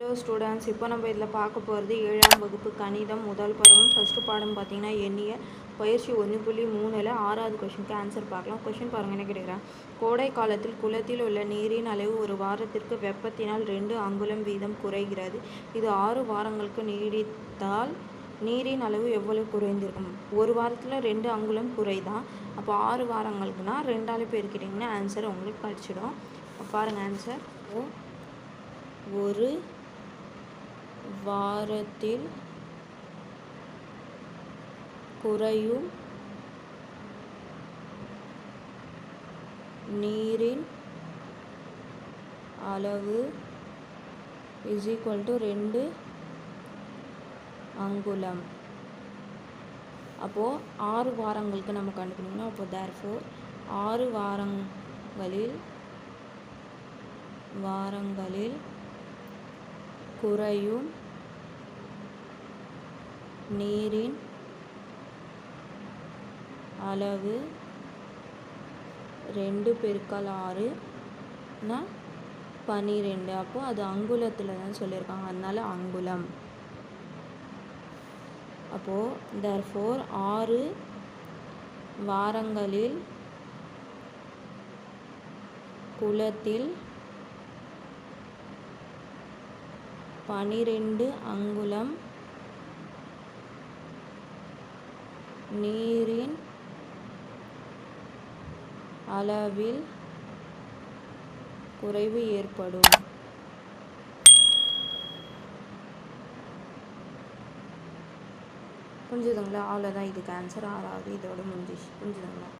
Hello students இப்போ நம்ம இதில் பார்க்க போகிறது ஏழாம் வகுப்பு கணிதம் முதல் பருவம். ஃபஸ்ட்டு பாடம் பார்த்தீங்கன்னா எண்ணிய பயிற்சி ஒன்று புள்ளி மூணில் ஆறாவது கொஷினுக்கு ஆன்சர் பார்க்கலாம். கொஷின் பாருங்க என்ன கேட்குறேன் கோடை காலத்தில் குளத்தில் உள்ள நீரின் அளவு ஒரு வாரத்திற்கு வெப்பத்தினால் ரெண்டு அங்குலம் வீதம் குறைகிறது. இது ஆறு வாரங்களுக்கு நீடித்தால் நீரின் அளவு எவ்வளவு குறைந்திருக்கும்? ஒரு வாரத்தில் ரெண்டு அங்குலம் குறைதான் அப்போ ஆறு வாரங்களுக்குனா ரெண்டாலும் பெருக்கிட்டிங்கன்னா ஆன்சர் உங்களுக்கு கிடச்சிடும் பாருங்கள் ஆன்சர் ஒரு வாரத்தில் குறையும் நீரின் அளவு இஸ் ஈக்குவல் டு ரெண்டு அங்குலம். அப்போது ஆறு வாரங்களுக்கு நம்ம கண்டுபிடிக்கணும் அப்போ தேர்ஃபோர் ஆறு வாரங்களில் வாரங்களில் குறையும் நீரின் அளவு ரெண்டு பெருக்கல் ஆறுனா பன்னிரெண்டு அப்போ அது அங்குலத்தில் தான் சொல்லியிருக்காங்க. அதனால் அங்குலம். அப்போது தர்ஃபோர் ஆறு வாரங்களில் குலத்தில் பனிரெண்டு அங்குலம் நீரின் அளவில் குறைவு ஏற்படும். புரிஞ்சுதுங்களா? அவ்வளோதான் இதுக்கு ஆன்சர் ஆறாவது இதோட முடிஞ்சிச்சு. புரிஞ்சுதுங்களா?